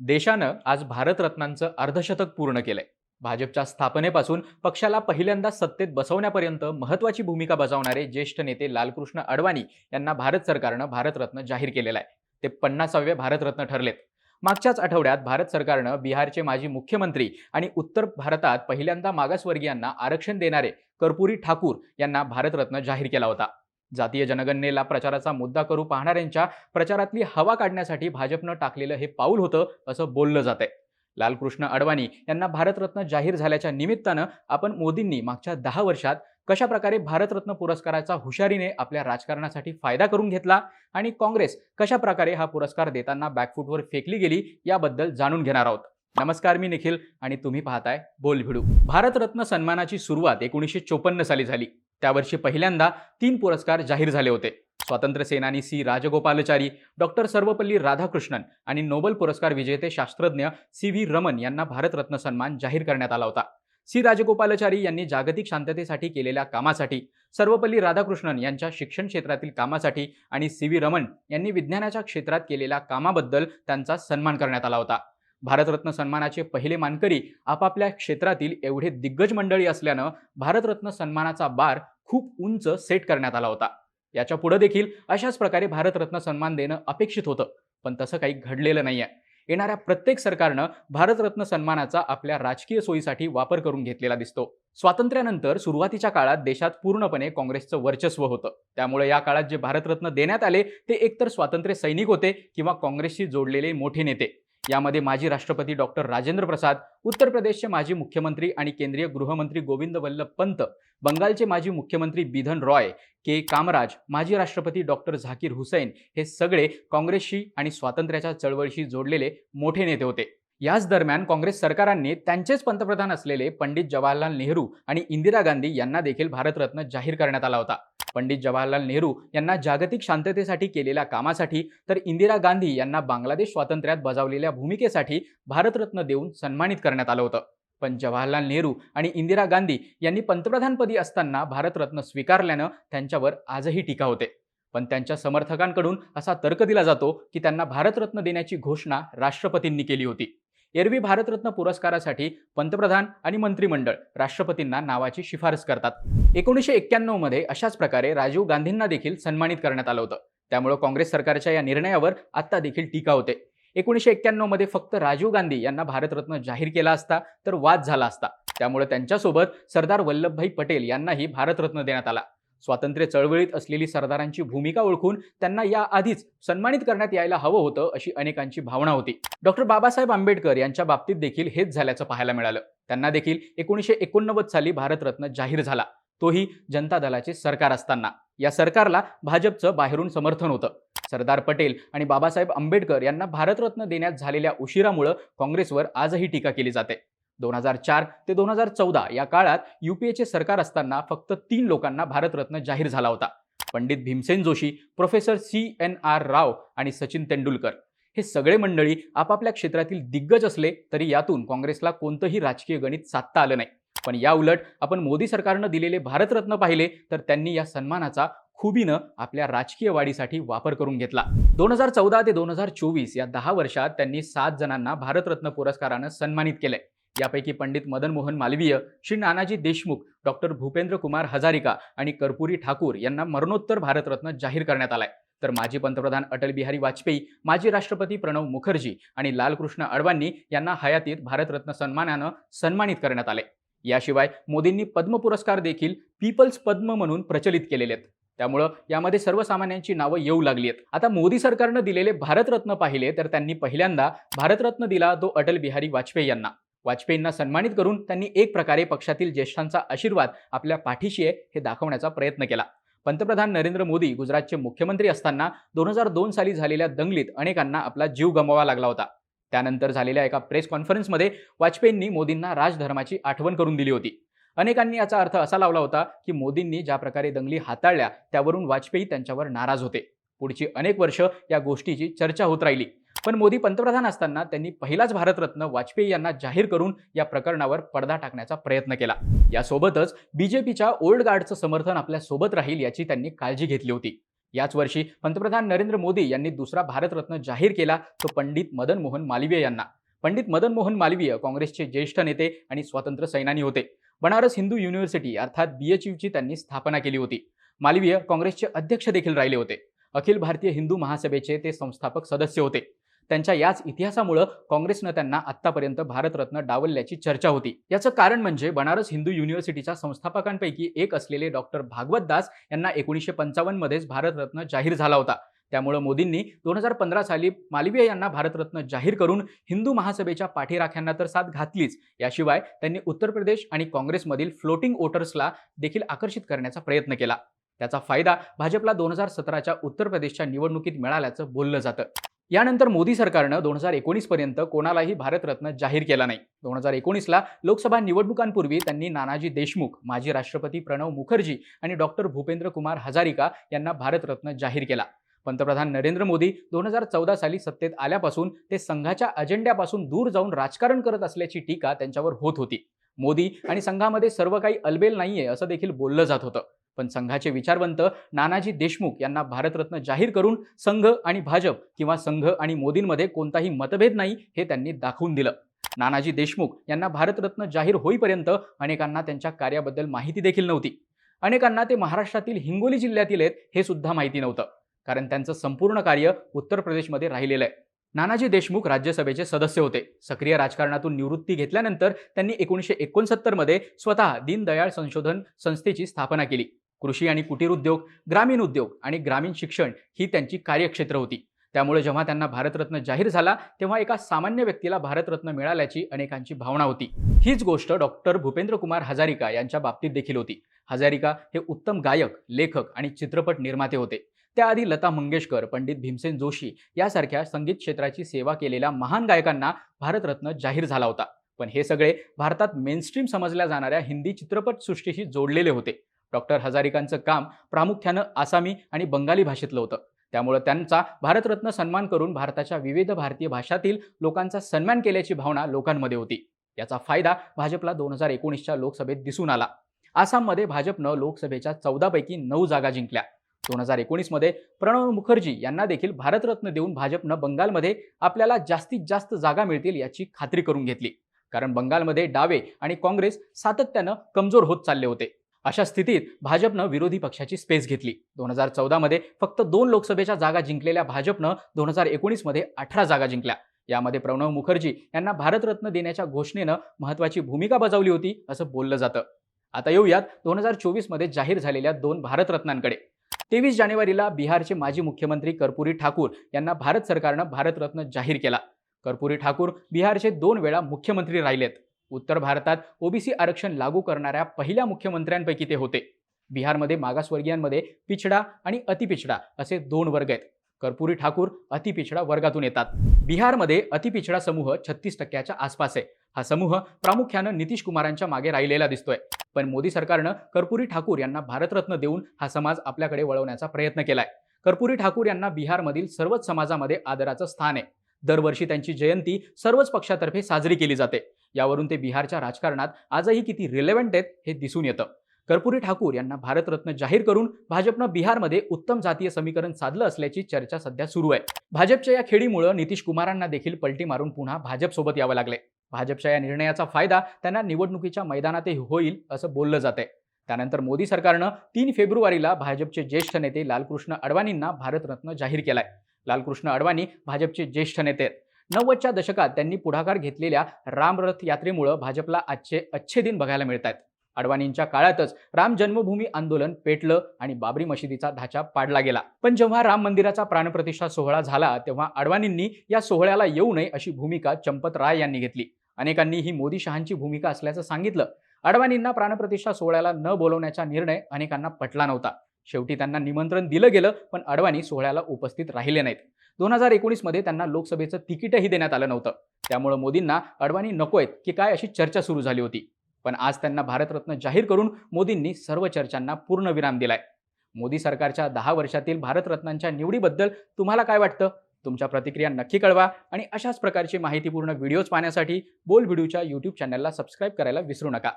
देशानं आज भारतरत्नांचं अर्धशतक पूर्ण केलंय. भाजपच्या स्थापनेपासून पक्षाला पहिल्यांदा सत्तेत बसवण्यापर्यंत महत्वाची भूमिका बजावणारे ज्येष्ठ नेते लालकृष्ण अडवाणी यांना भारत सरकारनं भारतरत्न जाहीर केलेला आहे. ते पन्नासावे भारतरत्न ठरलेत. मागच्याच आठवड्यात भारत सरकारनं बिहारचे माजी मुख्यमंत्री आणि उत्तर भारतात पहिल्यांदा मागासवर्गीयांना आरक्षण देणारे कर्पुरी ठाकूर यांना भारतरत्न जाहीर केला होता. जातीय जनगणनेला प्रचाराचा मुद्दा करू पाहणाऱ्यांच्या प्रचारातली हवा काढण्यासाठी भाजपनं टाकलेलं हे पाऊल होतं असं बोललं जात आहे लालकृष्ण अडवाणी यांना भारतरत्न जाहीर झाल्याच्या निमित्तानं आपण मोदींनी मागच्या दहा वर्षात कशा प्रकारे भारतरत्न पुरस्काराचा हुशारीने आपल्या राजकारणासाठी फायदा करून घेतला आणि काँग्रेस कशा प्रकारे हा पुरस्कार देताना बॅकफूटवर फेकली गेली याबद्दल जाणून घेणार आहोत. नमस्कार मी निखिल आणि तुम्ही पाहताय बोल भिडू भारतरत्न सन्मानाची सुरुवात एकोणीसशे चोपन्न साली झाली. त्यावर्षी पहिल्यांदा तीन पुरस्कार जाहीर झाले होते. स्वातंत्र्य सेनानी सी. राजगोपालचारी डॉक्टर सर्वपल्ली राधाकृष्णन आणि नोबेल पुरस्कार विजेते शास्त्रज्ञ सी. व्ही. रमन यांना भारतरत्न सन्मान जाहीर करण्यात आला होता. सी. राजगोपालचारी यांनी जागतिक शांततेसाठी केलेल्या कामासाठी सर्वपल्ली राधाकृष्णन यांच्या शिक्षण क्षेत्रातील कामासाठी आणि सी. व्ही. रमन यांनी विज्ञानाच्या क्षेत्रात केलेल्या कामाबद्दल त्यांचा सन्मान करण्यात आला होता. भारतरत्न सन्मानाचे पहिले मानकरी आपापल्या क्षेत्रातील एवढे दिग्गज मंडळी असल्यानं भारतरत्न सन्मानाचा बार खूप उंच सेट करण्यात आला होता. याच्यापुढे देखील अशाच प्रकारे भारतरत्न सन्मान देणं अपेक्षित होतं पण तसं काही घडलेलं नाही आहे येणाऱ्या प्रत्येक सरकारनं भारतरत्न सन्मानाचा आपल्या राजकीय सोयीसाठी वापर करून घेतलेला दिसतो. स्वातंत्र्यानंतर सुरुवातीच्या काळात देशात पूर्णपणे काँग्रेसचं वर्चस्व होतं. त्यामुळे या काळात जे भारतरत्न देण्यात आले ते एकतर स्वातंत्र्य सैनिक होते किंवा काँग्रेसशी जोडलेले मोठे नेते. यामध्ये माजी राष्ट्रपती डॉक्टर राजेंद्र प्रसाद उत्तर प्रदेशचे माजी मुख्यमंत्री आणि केंद्रीय गृहमंत्री गोविंद वल्लभ पंत बंगालचे माजी मुख्यमंत्री बिधन रॉय के. कामराज माजी राष्ट्रपती डॉक्टर झाकीर हुसैन हे सगळे काँग्रेसशी आणि स्वातंत्र्याच्या चळवळीशी जोडलेले मोठे नेते होते. याच दरम्यान काँग्रेस सरकारांनी त्यांचेच पंतप्रधान असलेले पंडित जवाहरलाल नेहरू आणि इंदिरा गांधी यांना देखील भारतरत्न जाहीर करण्यात आला होता. पंडित जवाहरलाल नेहरू यांना जागतिक शांततेसाठी केलेल्या कामासाठी तर इंदिरा गांधी यांना बांगलादेश स्वातंत्र्यात बजावलेल्या भूमिकेसाठी भारतरत्न देऊन सन्मानित करण्यात आलं होतं. पण जवाहरलाल नेहरू आणि इंदिरा गांधी यांनी पंतप्रधानपदी असताना भारतरत्न स्वीकारल्यानं त्यांच्यावर आजही टीका होते. पण त्यांच्या समर्थकांकडून असा तर्क दिला जातो की त्यांना भारतरत्न देण्याची घोषणा राष्ट्रपतींनी केली होती. एरवी भारतरत्न पुरस्कारासाठी पंतप्रधान आणि मंत्रिमंडळ राष्ट्रपतींना नावाची शिफारस करतात. एकोणीसशे एक्क्याण्णवमध्ये अशाच प्रकारे राजीव गांधींना देखील सन्मानित करण्यात आलं होतं. त्यामुळे काँग्रेस सरकारच्या या निर्णयावर आता देखील टीका होते. एकोणीसशे एक्क्याण्णवमध्ये फक्त राजीव गांधी यांना भारतरत्न जाहीर केला असता तर वाद झाला असता. त्यामुळे त्यांच्यासोबत सरदार वल्लभभाई पटेल यांनाही भारतरत्न देण्यात आला. स्वातंत्र्य चळवळीत असलेली सरदारांची भूमिका ओळखून त्यांना या आधीच सन्मानित करण्यात यायला हवं होतं अशी अनेकांची भावना होती. डॉक्टर बाबासाहेब आंबेडकर यांच्या बाबतीत देखील हेच झाल्याचं पाहायला मिळालं. त्यांना देखील एकोणीसशे एकोणनव्वद साली भारतरत्न जाहीर झाला. तोही जनता दलाचे सरकार असताना. या सरकारला भाजपचं बाहेरून समर्थन होतं. सरदार पटेल आणि बाबासाहेब आंबेडकर यांना भारतरत्न देण्यात झालेल्या उशिरामुळं काँग्रेसवर आजही टीका केली जाते. दोन हजार चार ते दोन हजार चौदा या काळात युपीएचे सरकार असताना फक्त तीन लोकांना भारतरत्न जाहीर झाला होता. Pandit Bhimsen Joshi professor C N R Rao आणि सचिन तेंडुलकर हे सगळे मंडळी आपापल्या क्षेत्रातील दिग्गज असले तरी यातून काँग्रेसला कोणतंही राजकीय गणित साधता आलं नाही. पण या उलट आपण मोदी सरकारनं दिलेले भारतरत्न पाहिले तर त्यांनी या सन्मानाचा खुबीनं आपल्या राजकीय वाढीसाठी वापर करून घेतला. दोन हजार चौदा ते दोन हजार चोवीस या दहा वर्षात त्यांनी सात जणांना भारतरत्न पुरस्कारानं सन्मानित केलंय. यापैकी पंडित मदन मोहन मालवीय श्री नानाजी देशमुख डॉक्टर भूपेंद्र कुमार हजारिका आणि कर्पुरी ठाकूर यांना मरणोत्तर भारतरत्न जाहीर करण्यात आलाय. तर माजी पंतप्रधान अटल बिहारी वाजपेयी माजी राष्ट्रपती प्रणव मुखर्जी आणि लालकृष्ण अडवाणी यांना हयातीत भारतरत्न सन्मानानं सन्मानित करण्यात आले याशिवाय मोदींनी पद्म पुरस्कार देखील पीपल्स पद्म म्हणून प्रचलित केलेले आहेत. त्यामुळं यामध्ये सर्वसामान्यांची नावं येऊ लागली आहेत. आता मोदी सरकारनं दिलेले भारतरत्न पाहिले तर त्यांनी पहिल्यांदा भारतरत्न दिला तो अटल बिहारी वाजपेयी यांना. वाजपेयींना सन्मानित करून त्यांनी एक प्रकारे पक्षातील ज्येष्ठांचा आशीर्वाद आपल्या पाठीशी आहे हे दाखवण्याचा प्रयत्न केला. पंतप्रधान नरेंद्र मोदी गुजरातचे मुख्यमंत्री असताना दोन हजार दोन साली झालेल्या दंगलीत अनेकांना आपला जीव गमवावा लागला होता. त्यानंतर झालेल्या एका प्रेस कॉन्फरन्समध्ये वाजपेयींनी मोदींना राजधर्माची आठवण करून दिली होती. अनेकांनी याचा अर्थ असा लावला होता की मोदींनी ज्या प्रकारे दंगली हाताळल्या त्यावरून वाजपेयी त्यांच्यावर नाराज होते. पुढची अनेक वर्ष या गोष्टीची चर्चा होत राहिली. पण मोदी पंतप्रधान असताना त्यांनी पहिलाच भारतरत्न वाजपेयी यांना जाहीर करून या प्रकरणावर पडदा टाकण्याचा प्रयत्न केला. यासोबतच बीजेपीच्या ओल्ड गार्डचं समर्थन आपल्यासोबत राहील याची त्यांनी काळजी घेतली होती. याच वर्षी पंतप्रधान नरेंद्र मोदी यांनी दुसरा भारतरत्न जाहीर केला तो पंडित मदन मोहन मालवीय यांना. पंडित मदन मोहन मालवीय काँग्रेसचे ज्येष्ठ नेते आणि स्वातंत्र्य सैनानी होते. बनारस हिंदू युनिव्हर्सिटी अर्थात बीएचयूची त्यांनी स्थापना केली होती. मालवीय काँग्रेसचे अध्यक्ष देखील राहिले होते. अखिल भारतीय हिंदू महासभेचे ते संस्थापक सदस्य होते. त्यांच्या याच इतिहासामुळं काँग्रेसनं त्यांना आत्तापर्यंत भारतरत्न डावलल्याची चर्चा होती. याचं कारण म्हणजे बनारस हिंदू युनिव्हर्सिटीच्या संस्थापकांपैकी एक असलेले डॉक्टर भागवत दास यांना एकोणीसशे पंचावन्नमध्येच भारतरत्न जाहीर झाला होता. त्यामुळे मोदींनी दोन हजार पंधरा साली मालवीय यांना भारतरत्न जाहीर करून हिंदू महासभेच्या पाठीराख्यांना तर साथ घातलीच. याशिवाय त्यांनी उत्तर प्रदेश आणि काँग्रेसमधील फ्लोटिंग वोटर्सला देखील आकर्षित करण्याचा प्रयत्न केला. त्याचा फायदा भाजपला दोन हजार सतराच्या उत्तर प्रदेशच्या निवडणुकीत मिळाल्याचं बोललं जातं. यानंतर मोदी सरकारनं दोन हजार एकोणीस पर्यंत कोणालाही भारतरत्न जाहीर केला नाही. दोन हजार एकोणीसला लोकसभा निवडणुकांपूर्वी त्यांनी नानाजी देशमुख माजी राष्ट्रपती प्रणव मुखर्जी आणि डॉक्टर भूपेंद्र कुमार हजारिका यांना भारतरत्न जाहीर केला. पंतप्रधान नरेंद्र मोदी दोन हजार चौदा साली सत्तेत आल्यापासून ते संघाच्या अजेंड्यापासून दूर जाऊन राजकारण करत असल्याची टीका त्यांच्यावर होत होती. मोदी आणि संघामध्ये सर्व काही अलबेल नाहीये असं देखील बोललं जात होतं. पण संघाचे विचारवंत नानाजी देशमुख यांना भारतरत्न जाहीर करून संघ आणि भाजप किंवा संघ आणि मोदींमध्ये कोणताही मतभेद नाही हे त्यांनी दाखवून दिलं. नानाजी देशमुख यांना भारतरत्न जाहीर होईपर्यंत अनेकांना त्यांच्या कार्याबद्दल माहिती देखील नव्हती. अनेकांना ते महाराष्ट्रातील हिंगोली जिल्ह्यातील आहेत हे सुद्धा माहिती नव्हतं. कारण त्यांचं संपूर्ण कार्य उत्तर प्रदेशमध्ये राहिलेलं आहे. नानाजी देशमुख राज्यसभेचे सदस्य होते. सक्रिय राजकारणातून निवृत्ती घेतल्यानंतर त्यांनी एकोणीसशे एकोणसत्तरमध्ये स्वतः दीनदयाळ संशोधन संस्थेची स्थापना केली. कृषी आणि कुटीर उद्योग ग्रामीण उद्योग आणि ग्रामीण शिक्षण ही त्यांची कार्यक्षेत्र होती. त्यामुळे जेव्हा त्यांना भारतरत्न जाहीर झाला तेव्हा एका सामान्य व्यक्तीला भारतरत्न मिळाल्याची अनेकांची भावना होती. हीच गोष्ट डॉक्टर भूपेंद्र कुमार हजारिका यांच्या बाबतीत देखील होती. हजारिका हे उत्तम गायक लेखक आणि चित्रपट निर्माते होते. त्याआधी लता मंगेशकर पंडित भीमसेन जोशी यासारख्या संगीत क्षेत्राची सेवा केलेल्या महान गायकांना भारतरत्न जाहीर झाला होता. पण हे सगळे भारतात मेनस्ट्रीम समजल्या जाणाऱ्या हिंदी चित्रपट सृष्टीशी जोडलेले होते. डॉक्टर हजारिकांचं काम प्रामुख्यानं आसामी आणि बंगाली भाषेतलं होतं. त्यामुळे त्यांचा भारतरत्न सन्मान करून भारताच्या विविध भारतीय भाषातील लोकांचा सन्मान केल्याची भावना लोकांमध्ये होती. याचा फायदा भाजपला दोन हजार एकोणीसच्या लोकसभेत दिसून आला. आसाममध्ये भाजपनं लोकसभेच्या चौदापैकी नऊ जागा जिंकल्या. दोन हजार एकोणीसमध्ये प्रणव मुखर्जी यांना देखील भारतरत्न देऊन भाजपनं बंगालमध्ये आपल्याला जास्तीत जास्त जागा मिळतील याची खात्री करून घेतली. कारण बंगालमध्ये डावे आणि काँग्रेस सातत्यानं कमजोर होत चालले होते. अशा स्थितीत भाजपनं विरोधी पक्षाची स्पेस घेतली. दोन हजार चौदामध्ये फक्त दोन लोकसभेच्या जागा जिंकलेल्या भाजपनं दोन हजार एकोणीसमध्ये अठरा जागा जिंकल्या. यामध्ये प्रणव मुखर्जी यांना भारतरत्न देण्याच्या घोषणेनं महत्वाची भूमिका बजावली होती असं बोललं जातं. आता येऊयात दोन हजार चोवीसमध्ये जाहीर झालेल्या दोन भारतरत्नांकडे. तेवीस जानेवारीला बिहारचे माजी मुख्यमंत्री कर्पुरी ठाकूर यांना भारत सरकारनं भारतरत्न जाहीर केला. कर्पुरी ठाकूर बिहारचे दोन वेळा मुख्यमंत्री राहिलेत. उत्तर भारतात ओबीसी आरक्षण लागू करणाऱ्या पहिल्या मुख्यमंत्र्यांपैकी ते होते. बिहारमध्ये मागासवर्गीयांमध्ये पिछडा आणि अतिपिछडा असे दोन वर्ग आहेत. कर्पुरी ठाकूर अतिपिछडा वर्गातून येतात. बिहारमध्ये अतिपिछडा समूह छत्तीस टक्क्याच्या आसपास आहे. हा समूह प्रामुख्यानं नितीश कुमारांच्या मागे राहिलेला दिसतोय. पण मोदी सरकारनं कर्पुरी ठाकूर यांना भारतरत्न देऊन हा समाज आपल्याकडे वळवण्याचा प्रयत्न केलाय. कर्पुरी ठाकूर यांना बिहारमधील सर्वच समाजामध्ये आदराचं स्थान आहे. दरवर्षी त्यांची जयंती सर्वच पक्षातर्फे साजरी केली जाते. यावरून ते बिहारच्या राजकारणात आजही किती रिलेव्हंट आहेत हे दिसून येतं. कर्पुरी ठाकूर यांना भारतरत्न जाहीर करून भाजपनं बिहारमध्ये उत्तम जातीय समीकरण साधलं असल्याची चर्चा सध्या सुरू आहे. भाजपच्या या खेळीमुळं नितीश कुमारांना देखील पलटी मारून पुन्हा भाजपसोबत यावं लागले. भाजपच्या या निर्णयाचा फायदा त्यांना निवडणुकीच्या मैदानातही होईल असं बोललं जात आहे त्यानंतर मोदी सरकारनं तीन फेब्रुवारीला भाजपचे ज्येष्ठ नेते लालकृष्ण अडवाणींना भारतरत्न जाहीर केलाय. लालकृष्ण अडवाणी भाजपचे ज्येष्ठ नेते आहेत. नव्वदच्या दशकात त्यांनी पुढाकार घेतलेल्या रामरथ यात्रेमुळं भाजपला आजचे अच्छे दिन बघायला मिळत आहेत अडवाणींच्या काळातच राम जन्मभूमी आंदोलन पेटलं आणि बाबरी मशिदीचा ढाचा पाडला गेला. पण जेव्हा राम मंदिराचा प्राणप्रतिष्ठा सोहळा झाला तेव्हा अडवाणींनी या सोहळ्याला येऊ नये अशी भूमिका चंपत राय यांनी घेतली. अनेकांनी ही मोदी शहांची भूमिका असल्याचं सांगितलं. अडवाणींना प्राणप्रतिष्ठा सोहळ्याला न बोलवण्याचा निर्णय अनेकांना पटला नव्हता. शेवटी त्यांना निमंत्रण दिलं गेलं पण अडवाणी सोहळ्याला उपस्थित राहिले नाहीत. दोन हजार एकोणीसमध्ये त्यांना लोकसभेचं तिकीटही देण्यात आलं नव्हतं. त्यामुळे मोदींना अडवाणी नकोयत की काय अशी चर्चा सुरू झाली होती. पण आज त्यांना भारतरत्न जाहीर करून मोदींनी सर्व चर्चांना पूर्ण विराम दिलाय. मोदी सरकारच्या दहा वर्षातील भारतरत्नांच्या निवडीबद्दल तुम्हाला काय वाटतं? तुमच्या प्रतिक्रिया नक्की कळवा आणि अशाच प्रकारची माहितीपूर्ण व्हिडिओज पाहण्यासाठी बोल व्हिडिओच्या यूट्यूब चॅनलला सबस्क्राईब करायला विसरू नका.